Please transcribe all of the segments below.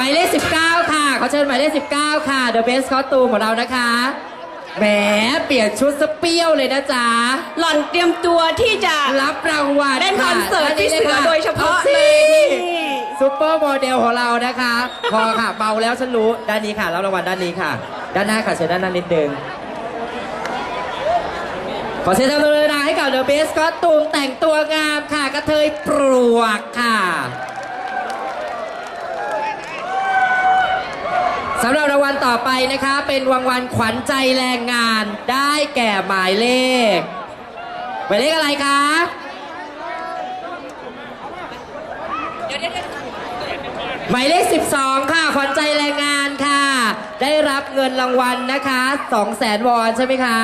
หมายเลข 19 ค่ะ ขอเชิญหมายเลข 19 ค่ะ The Best Costume ของเรานะคะ แหม เปลี่ยนชุดสเปรี้ยวเลยนะจ๊ะ หล่อนเตรียมตัวที่จะ รับรางวัลเล่นคอนเสิร์ตค่ะพี่เสือโดยเฉพาะอสิเลยนี่ซุปเปอร์โมเดลของเรานะคะ พอค่ะเบาแล้วฉันรู้ ด้านนี้ค่ะ รับรางวัลด้านนี้ค่ะ ด้านหน้าค่ะเชิญด้านหน้านิดนึงขอเสียงตบมือดังให้กับ The Best Costume แต่งตัวงามค่ะ กระเทยปลวกค่ะ สำหรับรางวัลต่อไปนะคะ เป็นรางวัลขวัญใจแรงงานได้แก่หมายเลขหมายเลขอะไรคะหมายเลข 12 ค่ะ ขวัญใจแรงงานค่ะ ได้รับเงินรางวัลนะคะ2 0 0แสนวอนใช่ไหมคะ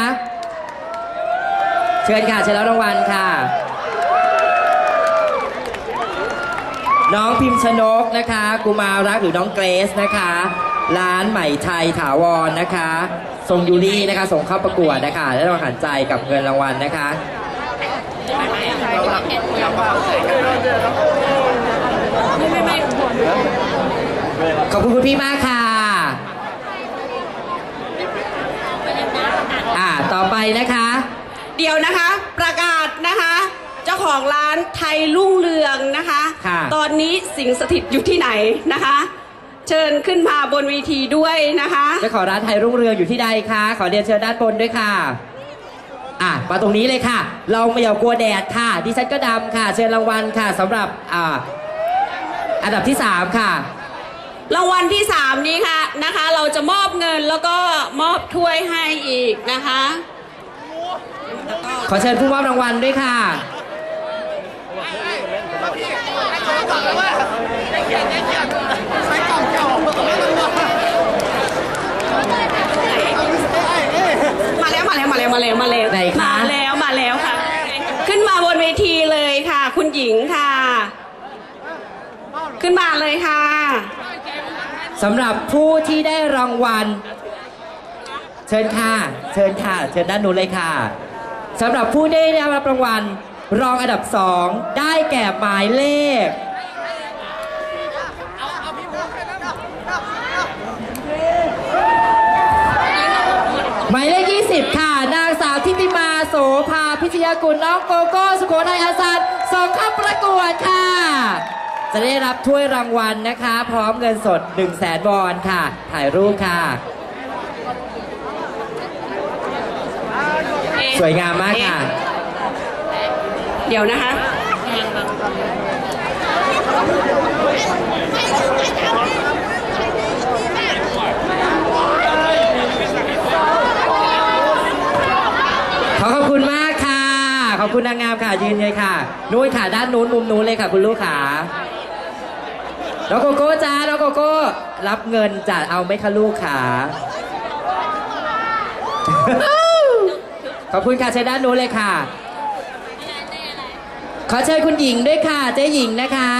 เชิญค่ะ เชิญรับรางวัลค่ะ น้องพิมพ์ชนกนะคะ กุมารักหรือน้องเกรซนะคะ ร้านใหม่ไทยถาวรนะคะทรงยูรี่นะคะส่งเข้าประกวดนะคะได้รางวัลใจกับเงินรางวัลนะคะขอบคุณคุณพี่มากค่ะอ่าต่อไปนะคะ เดี๋ยวนะคะประกาศนะคะเจ้าของร้านไทยรุ่งเรืองนะคะค่ะตอนนี้สิงสถิตอยู่ที่ไหนนะคะ เชิญขึ้นมาบนเวทีด้วยนะคะเจ้าของร้านไทยรุ่งเรืองอยู่ที่ใดคะ ขอเรียนเชิญด้านบนด้วยค่ะ อะมาตรงนี้เลยค่ะ เราไม่อยากกลัวแดดค่ะ ดิฉันก็ดำค่ะ เชิญรางวัลค่ะสำหรับอ่าอันดับที่ 3 ค่ะ รางวัลที่ 3 นี้ค่ะนะคะ เราจะมอบเงินแล้วก็มอบถ้วยให้อีกนะคะ ขอเชิญผู้มอบรางวัลด้วยค่ะ มาแล้วมาแล้วมาแล้วมาแล้วมาแล้วไหนคะ มาแล้วมาแล้วค่ะ ขึ้นมาบนเวทีเลยค่ะ คุณหญิงค่ะ ขึ้นมาเลยค่ะ สำหรับผู้ที่ได้รางวัล เชิญค่ะ เชิญค่ะ เชิญด้านนู้นเลยค่ะสำหรับผู้ที่ได้รับรางวัล รองอันดับสองได้แก่หมายเลข หมายเลข 20 ค่ะ นางสาวทิติมาโสภาพิชยกุลน้องโกโก้สุโขทัยอาสันส่งเข้าประกวดค่ะ จะได้รับถ้วยรางวัลนะคะ พร้อมเงินสด 1 0 0 0 0แสนวอนค่ะ ถ่ายรูปค่ะ สวยงามมากค่ะ เดี๋ยวนะคะ ขอขอบคุณมากค่ะ ขอบคุณนางงามค่ะยืนเลยค่ะนู้นค่ะด้านนู้นมุมนู้นเลยค่ะ คุณลูกขาน้องโกโก้จ้าน้องโกโก้รับเงินจะเอาไหมคะลูกขาขอบคุณค่ะเชิญด้านนู้นเลยค่ะ ขอเชิญคุณหญิงด้วยค่ะ เจ๊หญิงนะคะ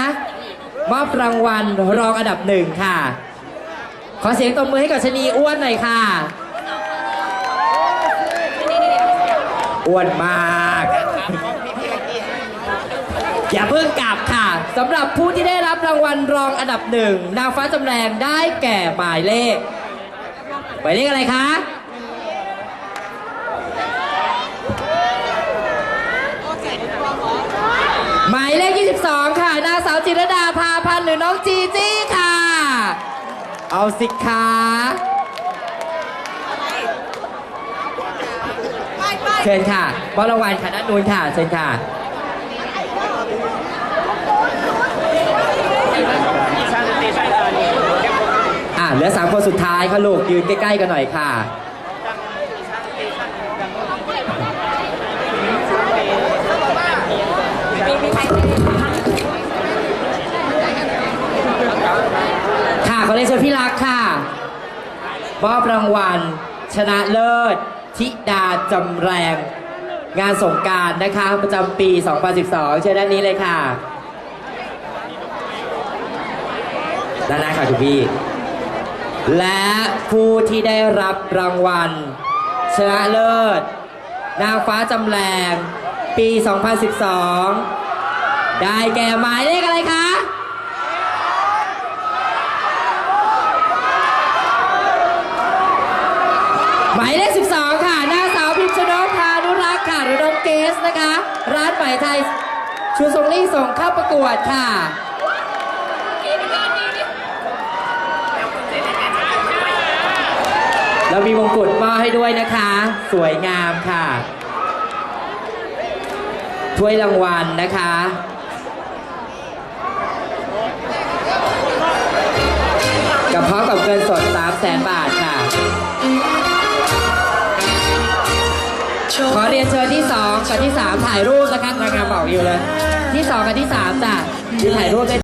มอบรางวัลรองอันดับหนึ่งค่ะ ขอเสียงตบมือให้กับชนีอ้วนหน่อยค่ะ อ้วนมาก อย่าเพิ่งกลับค่ะสำหรับผู้ที่ได้รับรางวัลรองอันดับหนึ่งนางฟ้าจำแรงได้แก่หมายเลขหมายเลขอะไรคะหมายเลข 22 ค่ะ นางสาวจิรดาพาพันธ์หรือน้องจีจี้ค่ะ เอาสิคะ เชิญค่ะบอลรางวัลค่ะด้านนู้นค่ะเชิญค่ะอะเหลือสามคนสุดท้ายค่ะลูกยืนใกล้ๆกันหน่อยค่ะ ค่ะขอเรียนเชิญพี่รักค่ะมอบรางวัลชนะเลิศ ธิดาจำแรง งานสงการนะคะ ประจำปี 2012 เชิญด้านนี้เลยค่ะ ด้านหน้าค่ะคุณพี่ และผู้ที่ได้รับรางวัล ชนะเลิศ นางฟ้าจำแรง ปี 2012 ได้แก่หมายเลขอะไรคะหมายเลข12 ไหมไทย ชูทรงลิ่ส่งเข้าประกวดค่ะ เรามีมงกุฎมอบให้ด้วยนะคะ สวยงามค่ะ ถ้วยรางวัลนะคะกับพร้อมกับเงินสด3 0 0แสนบาทค่ะ 3 ถ่ายรูปนะคะนางงามบอกอยู่เลย ที่ 2 กับที่ 3 จ้ะยืนถ่ายรูปได้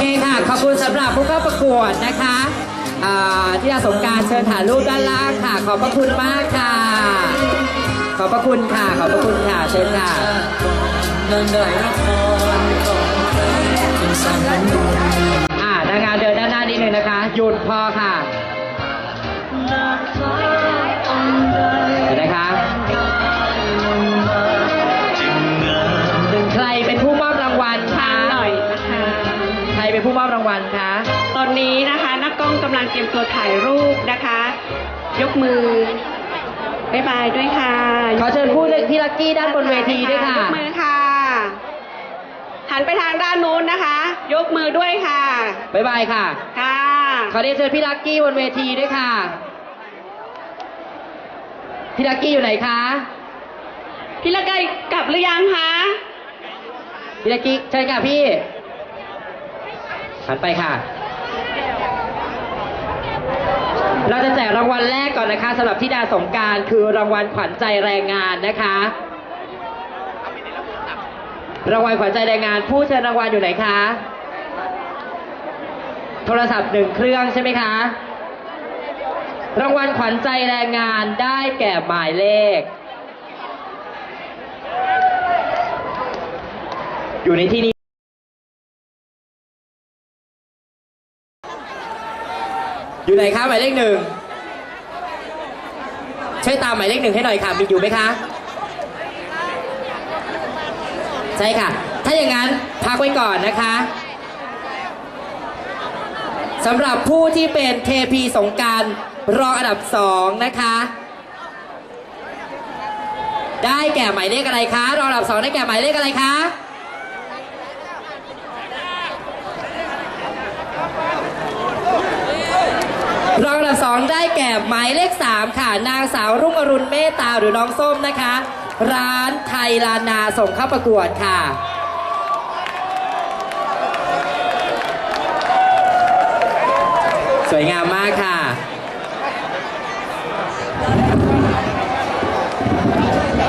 เคค่ะ ขอบคุณสำหรับผู้เข้าประกวดนะคะที่อาสงการเชิญถ่ายรูปด้านล่างค่ะ ขอบพระคุณมากค่ะ ขอบพระคุณค่ะ ขอบพระคุณค่ะ เชิญค่ะอ่านางงานเดินด้านหน้านิดนึงนะคะ หยุดพอค่ะ เป็นผู้มอบรางวัลคะ ตอนนี้นะคะนักกล้องกำลังเตรียมตัวถ่ายรูปนะคะ ยกมือบ๊ายบายด้วยค่ะขอเชิญผู้พี่ลักกี้ด้านบนเวทีด้วยค่ะยกมือค่ะ หันไปทางด้านนู้นนะคะ ยกมือด้วยค่ะบ๊ายบายค่ะ ค่ะ ขอเรียนเชิญพี่ลักกี้บนเวทีด้วยค่ะ พี่ลักกี้อยู่ไหนคะ พี่ละไกกลับหรือยังคะ พี่ลักกี้เชิญค่ะพี่ันไปค่ะ เราจะแจกรางวัลแรกก่อนนะคะสำหรับที่ดาสงการคือรางวัลขวัญใจแรงงานนะคะ รางวัลขวัญใจแรงงาน ผู้เชิญรางวัลอยู่ไหนคะ โทรศัพท์หนึ่งเครื่องใช่ไหมคะ รางวัลขวัญใจแรงงานได้แก่หมายเลข อยู่ในที่นี้ อยู่ไหนคะหมายเลขหนึ่งช่วยตามหมายเลขหนึ่งให้หน่อยค่ะ มีอยู่ไหมคะ ใช่ค่ะ ถ้าอย่างนั้นพักไว้ก่อนนะคะสำหรับผู้ที่เป็นเทพีสงการรองอันดับสองนะคะ ได้แก่หมายเลขอะไรคะ รองอันดับสองได้แก่หมายเลขอะไรคะ รองอันดับสองได้แก่หมายเลขสามค่ะ นางสาวรุ่งอรุณเมตตาหรือน้องส้มนะคะ ร้านไทยลานาส่งเข้าประกวดค่ะ สวยงามมากค่ะ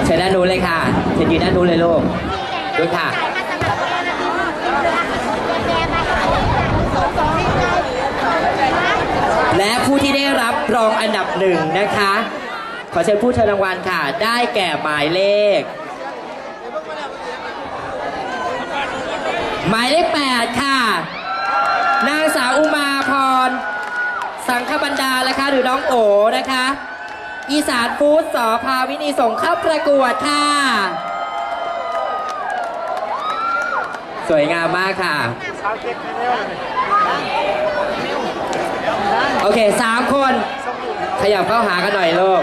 เชิญด้านนู้นเลยค่ะเชิญยืนด้านนู้นเลยลูกดูค่ะผู้ที่ได้รับรองอันดับ หนึ่งนะคะ ขอเชิญผู้เชิญรางวัลค่ะ ได้แก่หมายเลข หมายเลข8ค่ะ นางสาวอุมาพร สังคบันดานะคะ หรือน้องโอนะคะ อีสานฟู้ดสอภาวินีส่งเข้าประกวดค่ะ สวยงามมากค่ะโอเคสามคน ขยับเข้าหากันหน่อยลูก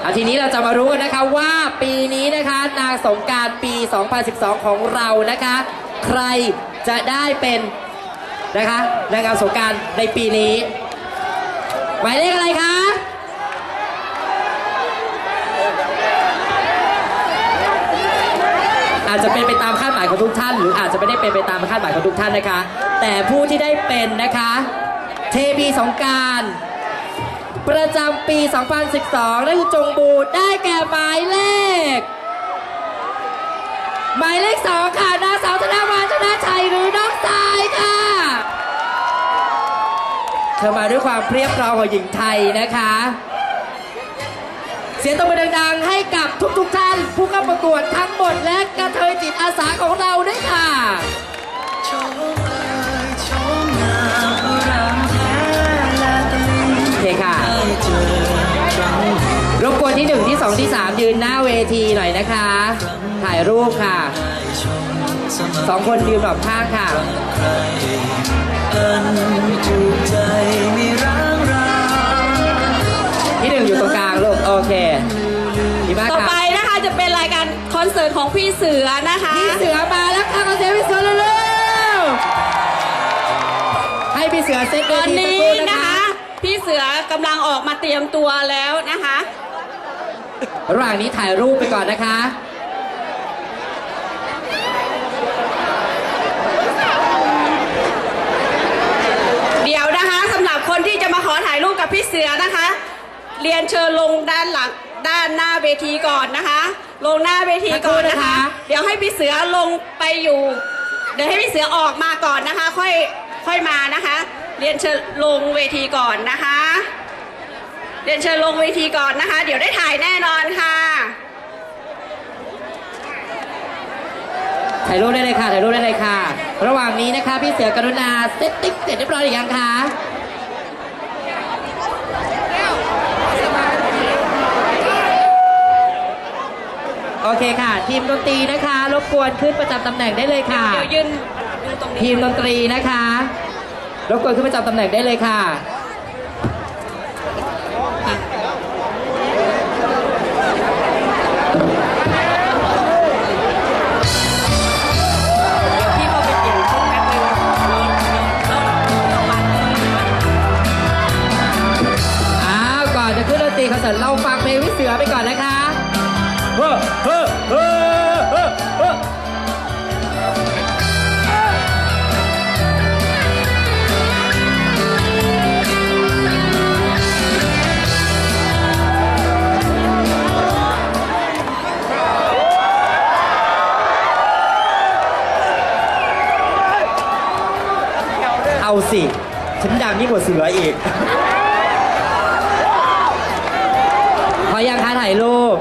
เอาทีนี้เราจะมารู้กันนะคะว่าปีนี้นะคะนางสงการปี 2012 ของเรานะคะ ใครจะได้เป็นนะคะนางงามสงการในปีนี้ หมายเลขอะไรคะอาจจะเป็นไปตามคาดหมายของทุกท่าน หรืออาจจะไม่ได้เป็นไปตามคาดหมายของทุกท่านนะคะ แต่ผู้ที่ได้เป็นนะคะ เทพีสงการ ประจำปี 2012นั่นคือจงบูดได้แก่หมายเลข หมายเลขสองค่ะนางสาวธนาวาชนะชัยหรือน้องทรายค่ะ เธอมาด้วยความเพียบพร้อมของหญิงไทยนะคะ เสียงตบมือดังๆ ให้กับทุกๆท่าน ผู้เข้าประกวดทั้งหมดและกระเทยจิตอาสาของเราด้วยค่ะ วนที่1ที่2ที่3ยืนหน้าเวทีหน่อยนะคะ ถ่ายรูปค่ะได้ชมสมัสองคนยืนรอบข้างค่ะใครอันถูกใจไม่ร้างราที่หนึ่งอยู่ตรงกลางลูกโอเคดีมากต่อค่ะไปนะคะจะเป็นรายการคอนเสิร์ตของพี่เสือนะคะ พี่เสือมาแล้วค่ะขอเสียงพี่เสือเร็วๆให้พี่เสือเซตเวตอนทีสักนี้ครู่นะนะคะ คะ พี่เสือกำลังออกมาเตรียมตัวแล้วนะคะ ระหว่างนี้ถ่ายรูปไปก่อนนะคะ เดี๋ยวนะคะสำหรับคนที่จะมาขอถ่ายรูปกับพี่เสือนะคะ เรียนเชิญลงด้านหลังด้านหน้าเวทีก่อนนะคะ ลงหน้าเวทีก่อนนะคะ เดี๋ยวให้พี่เสือลงไปอยู่ เดี๋ยวให้พี่เสือออกมาก่อนนะคะ ค่อยค่อยมานะคะ เรียนเชิญลงเวทีก่อนนะคะ เรียนเชิญลงเวทีก่อนนะคะ เดี๋ยวได้ถ่ายแน่นอนค่ะ ถ่ายรูปได้เลยค่ะ ถ่ายรูปได้เลยค่ะ ระหว่างนี้นะคะ พี่เสือกรุณาเซตติ๊กเสร็จเรียบร้อยหรือยังคะโอเคค่ะ ทีมดนตรีนะคะรบกวนขึ้นประจำตำแหน่งได้เลยค่ะ เดี๋ยวยืนยืนตรงนี้ ทีมดนตรีนะคะ รบกวนขึ้นประจำตำแหน่งได้เลยค่ะ สิ ฉันดังยิ่งกว่าเสืออีกพอยังคะถ่ายรูป